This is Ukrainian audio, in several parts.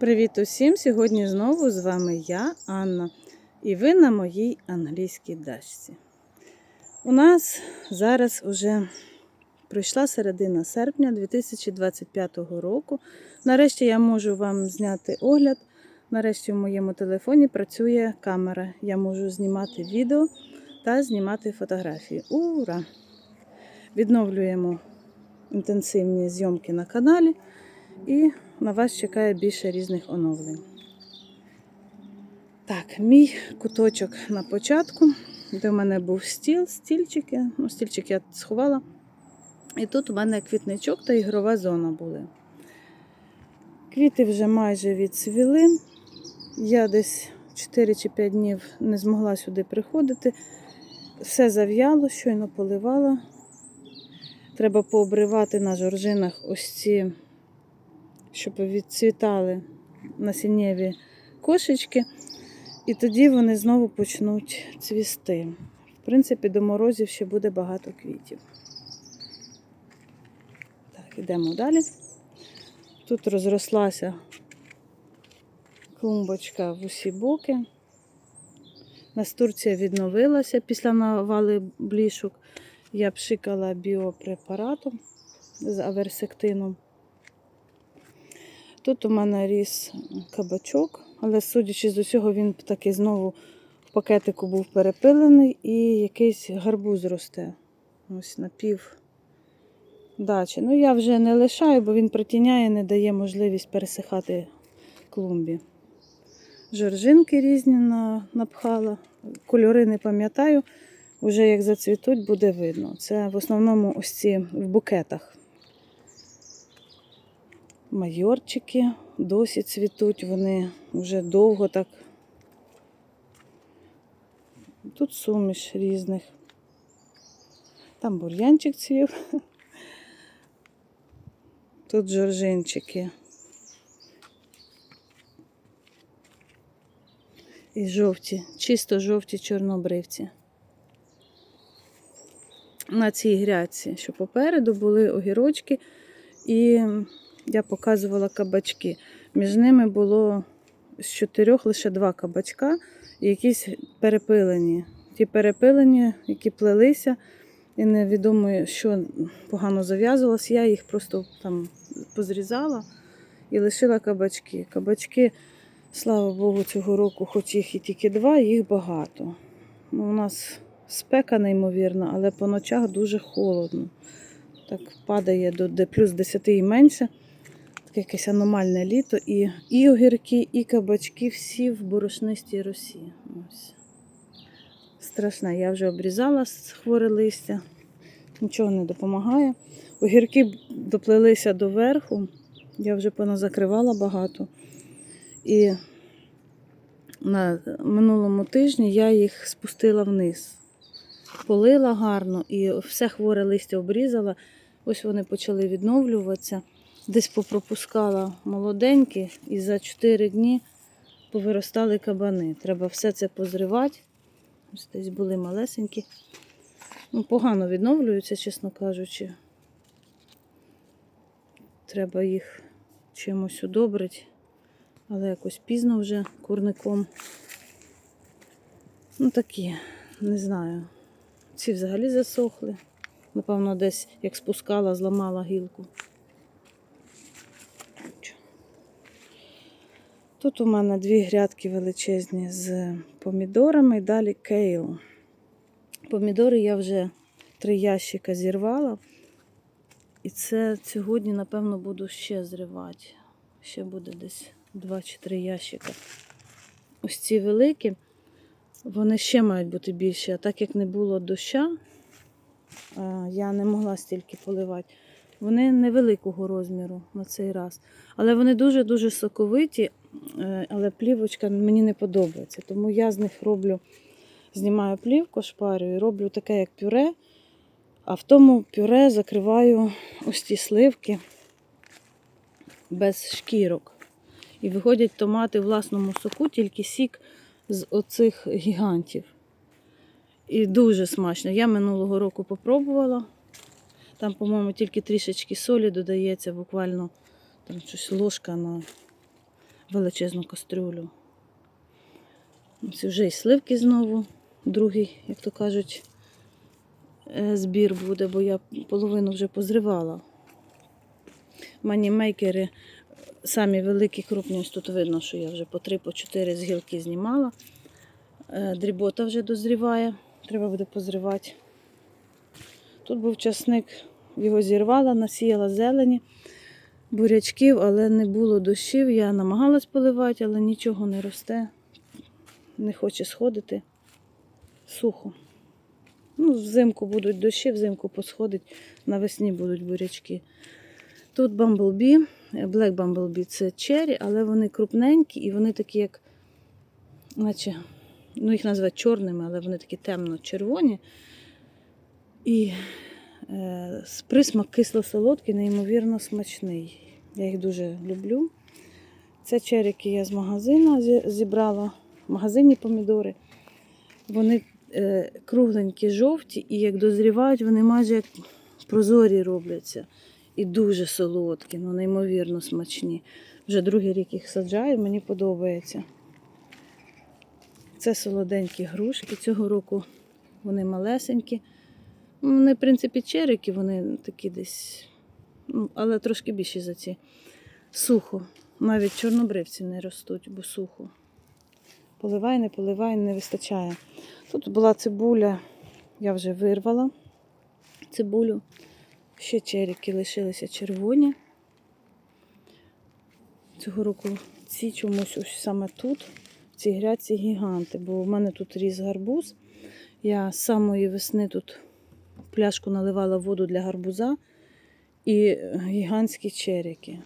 Привіт усім! Сьогодні знову з вами я, Анна, і ви на моїй англійській дачці. У нас зараз уже пройшла середина серпня 2025 року. Нарешті я можу вам зняти огляд. Нарешті в моєму телефоні працює камера. Я можу знімати відео та знімати фотографії. Ура! Відновлюємо інтенсивні зйомки на каналі. І на вас чекає більше різних оновлень. Так, мій куточок на початку, де в мене був стіл, стільчики. Ну, стільчик я сховала. І тут у мене квітничок та ігрова зона були. Квіти вже майже відцвіли. Я десь 4 чи 5 днів не змогла сюди приходити. Все зав'яло, щойно поливала. Треба пообривати на жоржинах ось ці щоб відцвітали насіннєві кошечки, і тоді вони знову почнуть цвісти. В принципі, до морозів ще буде багато квітів. Так, йдемо далі. Тут розрослася клумбочка в усі боки. Настурція відновилася після навали блішок. Я пшикала біопрепаратом з аверсектином. Тут у мене ріс кабачок, але судячи з усього, він такий знову в пакетику був перепилений і якийсь гарбуз росте. Ось на пів дачі. Ну, я вже не лишаю, бо він притіняє, не дає можливість пересихати клумбі. Жоржинки різні напхала, кольори не пам'ятаю. Уже як зацвітуть, буде видно. Це в основному ось ці в букетах майорчики досі цвітуть, вони вже довго так. Тут суміш різних. Там бур'янчик цвів. Тут жоржинчики. І жовті, чисто жовті чорнобривці. На цій грядці, що попереду були огірочки і я показувала кабачки. Між ними було з чотирьох лише два кабачка якісь перепилені. Ті перепилені, які плелися, і невідомо, що погано зав'язувалось. Я їх просто там позрізала і лишила кабачки. Кабачки, слава Богу, цього року, хоч їх і тільки два, їх багато. Ну, У нас спека, неймовірна, але по ночах дуже холодно. Так падає до плюс 10 і менше. Таке якесь аномальне літо. І і огірки, і кабачки всі в борошнистій росі. Ось. Страшне, я вже обрізала хворе листя, нічого не допомагає. Огірки доплелися до верху, я вже поназакривала багато. І на минулому тижні я їх спустила вниз. Полила гарно і все хворе листя обрізала. Ось вони почали відновлюватися. Десь попропускала молоденькі і за 4 дні повиростали кабани. Треба все це позривати. Ось десь були малесенькі. Ну, Погано відновлюються, чесно кажучи. Треба їх чимось удобрити, але якось пізно вже курником. Ну такі, не знаю. Ці взагалі засохли. Напевно, десь як спускала, зламала гілку. Тут у мене дві грядки величезні з помідорами, далі кейл. Помідори я вже три ящика зірвала. І це сьогодні, напевно, буду ще зривати. Ще буде десь два чи три ящика. Ось ці великі, вони ще мають бути більші, а так як не було доща, я не могла стільки поливати. Вони невеликого розміру на цей раз. Але вони дуже-дуже соковиті, але плівочка мені не подобається. Тому я з них роблю, знімаю плівку, шпарю і роблю таке, як пюре. А в тому пюре закриваю ось ті сливки без шкірок. І виходять томати в власному соку, тільки сік з оцих гігантів. І дуже смачно. Я минулого року попробувала. Там, по-моєму, тільки трішечки солі додається, буквально там щось ложка на. Величезну кастрюлю. Ось вже і сливки знову, другий, як то кажуть, е, збір буде, бо я половину вже позривала. Манімейкери самі великі, крупні, ось тут видно, що я вже по 3-4 з гілки знімала. Е, Дрібота вже дозріває, треба буде позривати. Тут був часник, його зірвала, насіяла зелені, бурячків, але не було дощів. Я намагалась поливати, але нічого не росте, не хоче сходити. Сухо. Ну, взимку будуть дощі, взимку посходить, навесні будуть бурячки. Тут бамблбі, Black Bumblebee це чері, але вони крупненькі і вони такі, як, наче, ну їх називають чорними, але вони такі темно-червоні. І присмак кисло-солодкий, неймовірно смачний. Я їх дуже люблю. Це черіки я з магазину зібрала, в магазині помідори. Вони е, кругленькі, жовті, і як дозрівають, вони майже як прозорі робляться. І дуже солодкі, ну неймовірно смачні. Вже другий рік їх саджаю, мені подобається. Це солоденькі грушки. Цього року вони малесенькі. Вони, в принципі, черики, вони такі десь, ну, але трошки більші за ці. Сухо. Навіть чорнобривці не ростуть, бо сухо. Поливай, не поливай, не вистачає. Тут була цибуля, я вже вирвала цибулю. Ще черіки лишилися червоні. Цього року ці чомусь ось саме тут, в цій грядці гіганти, бо в мене тут ріс гарбуз. Я з самої весни тут пляшку наливала воду для гарбуза і гігантські черіки.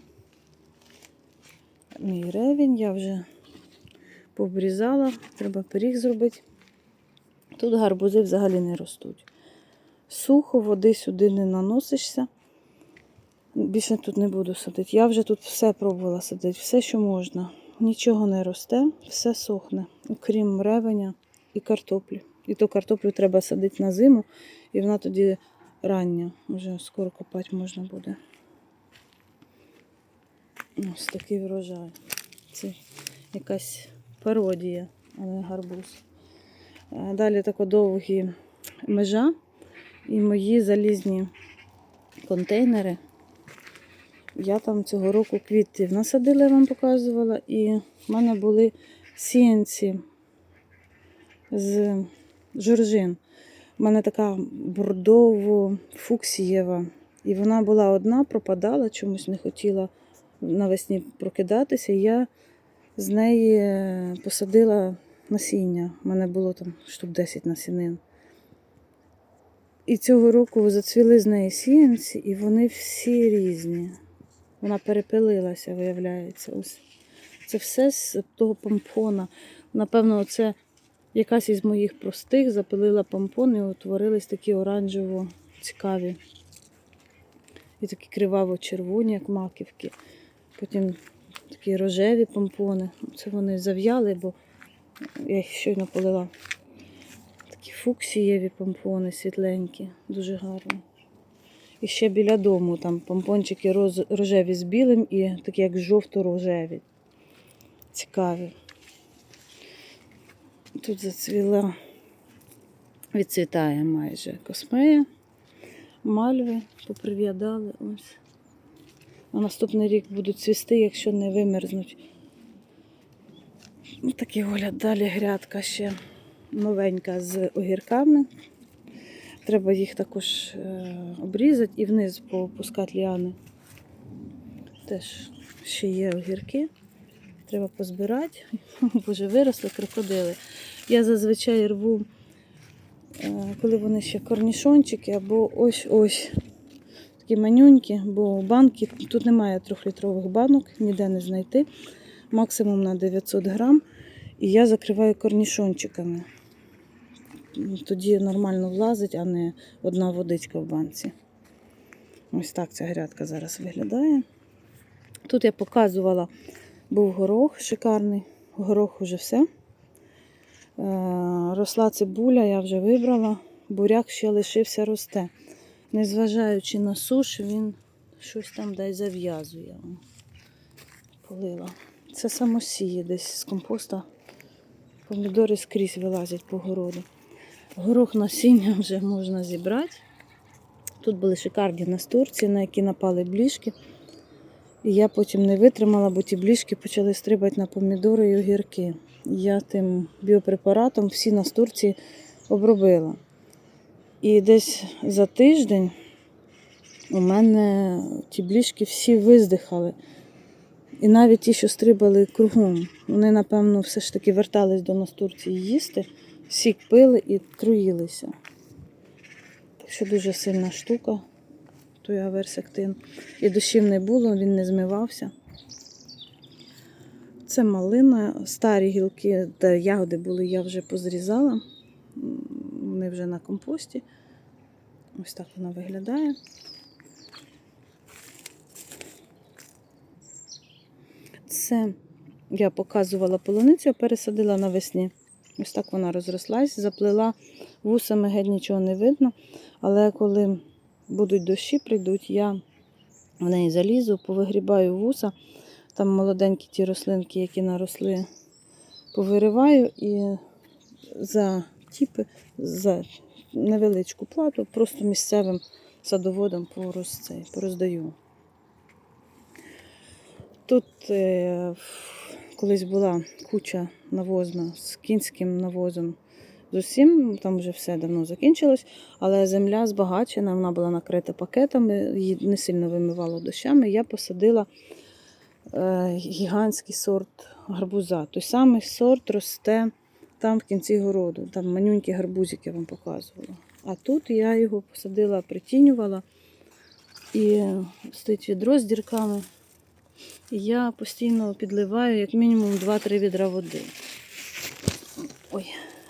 Мій ревінь я вже пообрізала, треба пиріг зробити. Тут гарбузи взагалі не ростуть. Сухо, води сюди не наносишся. Більше тут не буду садити. Я вже тут все пробувала садити, все, що можна. Нічого не росте, все сохне, окрім ревеня і картоплі. І то картоплю треба садити на зиму, і вона тоді рання. Вже скоро копати можна буде. Ось такий врожай. Це якась пародія, а не гарбуз. Далі тако довгі межа і мої залізні контейнери. Я там цього року квітів насадила, я вам показувала, і в мене були сіянці з жоржин. У мене така бордово-фуксієва. І вона була одна, пропадала, чомусь не хотіла навесні прокидатися. Я з неї е, посадила насіння. У мене було там штук 10 насінин. І цього року зацвіли з неї сіянці, і вони всі різні. Вона перепилилася, виявляється. Ось. Це все з того помпона. Напевно, це якась із моїх простих запилила помпон і утворились такі оранжево цікаві. І такі криваво-червоні, як маківки. Потім такі рожеві помпони. Це вони зав'яли, бо я їх щойно полила. Такі фуксієві помпони світленькі, дуже гарні. І ще біля дому там помпончики рожеві з білим і такі як жовто-рожеві. Цікаві. Тут зацвіла, відцвітає майже космея, мальви поприв'ядали. Ось. На наступний рік будуть цвісти, якщо не вимерзнуть. Ось такий огляд. Далі грядка ще новенька з огірками. Треба їх також е, обрізати і вниз попускати ліани. Теж ще є огірки. Треба позбирати. Боже, виросли крокодили. Я зазвичай рву, е, коли вони ще корнішончики, або ось-ось такі манюнькі, бо банки, тут немає трьохлітрових банок, ніде не знайти. Максимум на 900 грам. І я закриваю корнішончиками. Тоді нормально влазить, а не одна водичка в банці. Ось так ця грядка зараз виглядає. Тут я показувала, був горох шикарний. Горох уже все. Е, Росла цибуля, я вже вибрала. Буряк ще лишився росте. Незважаючи на суш, він щось там десь зав'язує. Полила Це самосіє десь з компоста. Помідори скрізь вилазять по городу. Горох насіння вже можна зібрати. Тут були шикарні настурці, на які напали бліжки. І я потім не витримала, бо ті бліжки почали стрибати на помідори і огірки. Я тим біопрепаратом всі настурці обробила. І десь за тиждень у мене ті бліжки всі виздихали. І навіть ті, що стрибали кругом, вони, напевно, все ж таки вертались до настурції їсти, сік пили і труїлися. Так що дуже сильна штука, той аверсектин. І дощів не було, він не змивався. Це малина, старі гілки, де ягоди були, я вже позрізала. Вони вже на компості. Ось так вона виглядає. Це я показувала полуницю, я пересадила навесні. Ось так вона розрослась, заплела вусами, геть нічого не видно. Але коли будуть дощі, прийдуть, я в неї залізу, повигрібаю вуса. Там молоденькі ті рослинки, які наросли, повириваю і за тіпи, за невеличку плату, просто місцевим цей, пороздаю. Тут е, колись була куча навозна з кінським навозом. З усім, там вже все давно закінчилось, але земля збагачена, вона була накрита пакетами, її не сильно вимивало дощами. Я посадила е, гігантський сорт гарбуза. Той самий сорт росте там в кінці городу. Там манюнькі гарбузики я вам показувала. А тут я його посадила, притінювала і стоїть відро з дірками. Я постійно підливаю як мінімум 2-3 відра води.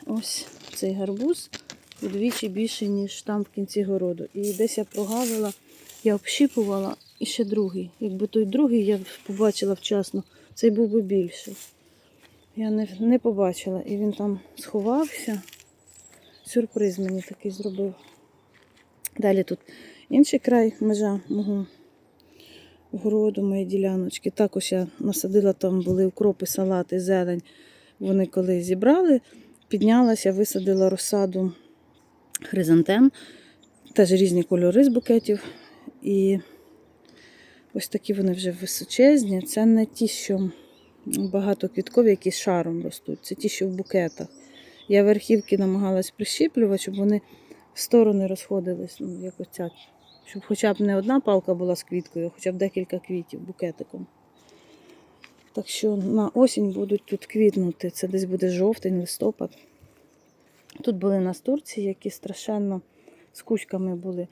Ось цей гарбуз удвічі більше, ніж там в кінці городу. І десь я прогавила, я общіпувала і ще другий. Якби той другий я побачила вчасно, цей був би більший. Я не, не побачила, і він там сховався. Сюрприз мені такий зробив. Далі тут інший край межа мого городу, моєї діляночки. Також я насадила, там були укропи, салати, зелень. Вони коли зібрали, піднялася, висадила розсаду хризантем, теж різні кольори з букетів. І ось такі вони вже височезні. Це не ті, що багатоквіткові, які з шаром ростуть, це ті, що в букетах. Я верхівки намагалась прищіплювати, щоб вони в сторони розходились, ну, як оця. Щоб хоча б не одна палка була з квіткою, а хоча б декілька квітів букетиком. Так що на осінь будуть тут квітнути. Це десь буде жовтень, листопад. Тут були настурці, які страшенно з кучками були.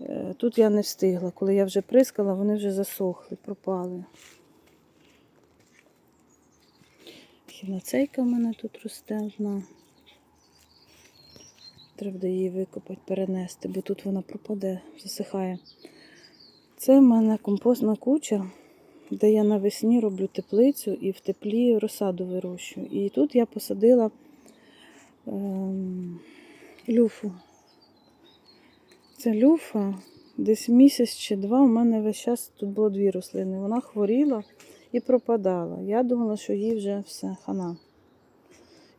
Е, Тут я не встигла. Коли я вже прискала, вони вже засохли, пропали. Хіноцейка в мене тут росте одна. Треба буде її викопати, перенести, бо тут вона пропаде, засихає. Це в мене компостна куча, де я навесні роблю теплицю і в теплі розсаду вирощую. І тут я посадила ем, люфу. Це люфа. Десь місяць чи два у мене весь час тут було дві рослини. Вона хворіла і пропадала. Я думала, що їй вже все хана.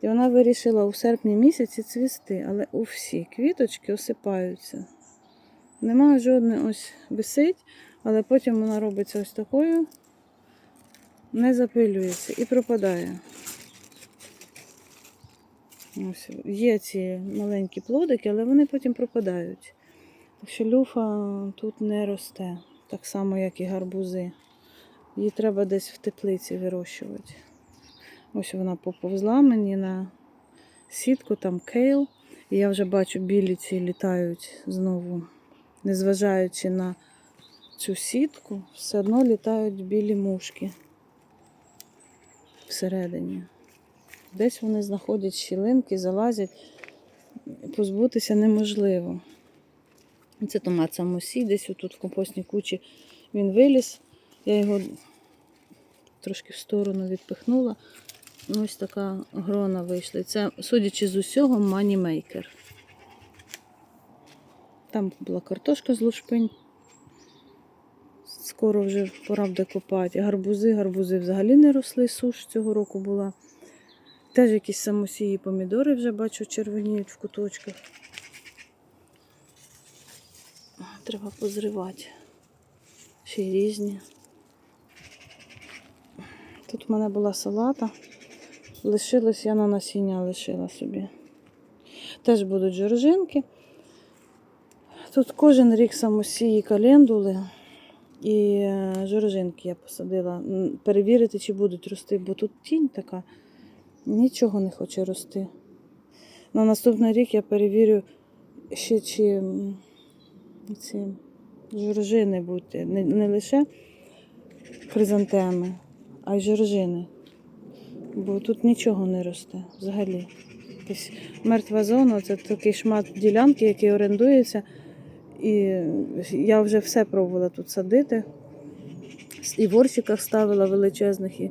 І вона вирішила у серпні місяці цвісти, але у всі квіточки осипаються. Нема жодної ось висить, але потім вона робиться ось такою, не запилюється і пропадає. Ось, є ці маленькі плодики, але вони потім пропадають. Так що люфа тут не росте, так само, як і гарбузи. Її треба десь в теплиці вирощувати. Ось вона поповзла мені на сітку, там кейл. І я вже бачу, білі ці літають знову, незважаючи на цю сітку, все одно літають білі мушки всередині. Десь вони знаходять щілинки, залазять, позбутися неможливо. Це томат самосій, десь отут в компостній кучі він виліз. Я його трошки в сторону відпихнула. Ось така грона вийшла. Це, судячи з усього, манімейкер. Там була картошка з лушпинь. Скоро вже пора буде копати. Гарбузи, гарбузи взагалі не росли, суш цього року була. Теж якісь самосії помідори вже бачу червоніють в куточках. Треба позривати. Ще й різні. Тут в мене була салата. Лишилось, я на насіння лишила собі. Теж будуть жоржинки. Тут кожен рік самосії календули і е, жоржинки я посадила. Перевірити, чи будуть рости, бо тут тінь така, нічого не хоче рости. На наступний рік я перевірю ще чи ці жоржини будуть, не, не лише хризантеми, а й жоржини. Бо тут нічого не росте взагалі. Якась мертва зона це такий шмат ділянки, який орендується. І я вже все пробувала тут садити. І в горщиках ставила величезних, і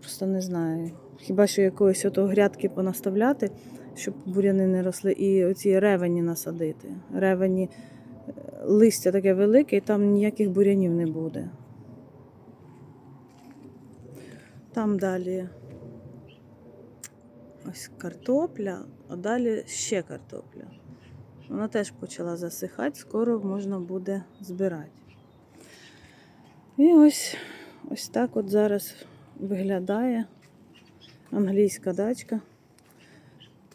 просто не знаю. Хіба що якоїсь ото грядки понаставляти, щоб буряни не росли, і оці ревені насадити. Ревені е, листя таке велике, і там ніяких бурянів не буде. Там далі ось картопля, а далі ще картопля. Вона теж почала засихати, скоро можна буде збирати. І ось, ось так от зараз виглядає англійська дачка.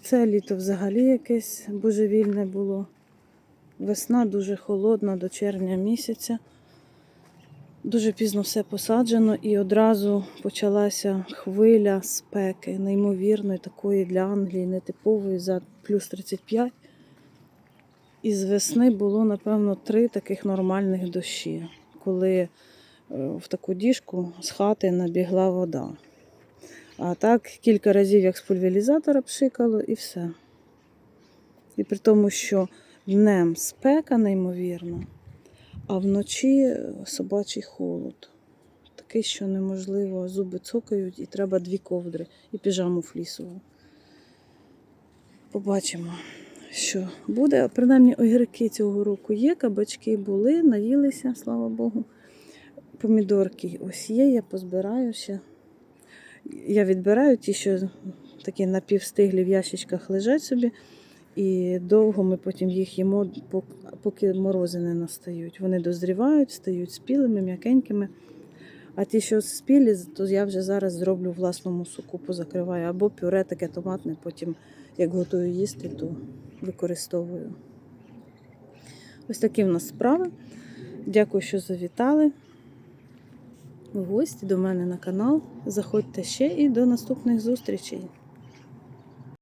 Це літо взагалі якесь божевільне було. Весна дуже холодна до червня місяця. Дуже пізно все посаджено і одразу почалася хвиля спеки, неймовірної, такої для Англії, нетипової за плюс 35. І з весни було, напевно, три таких нормальних дощі, коли е, в таку діжку з хати набігла вода. А так кілька разів як з пульверізатора пшикало і все. І при тому, що днем спека неймовірна, а вночі собачий холод. Такий, що неможливо, зуби цокають, і треба дві ковдри і піжаму флісову. Побачимо, що буде. Принаймні огірки цього року є, кабачки були, наїлися, слава Богу. Помідорки ось є, я позбираю ще. Я відбираю ті, що такі напівстиглі в ящичках лежать собі. І довго ми потім їх їмо, поки морози не настають. Вони дозрівають, стають спілими, м'якенькими. А ті, що спілі, то я вже зараз зроблю власному соку, позакриваю. Або пюре таке томатне, потім, як готую їсти, то використовую. Ось такі в нас справи. Дякую, що завітали в гості до мене на канал. Заходьте ще і до наступних зустрічей.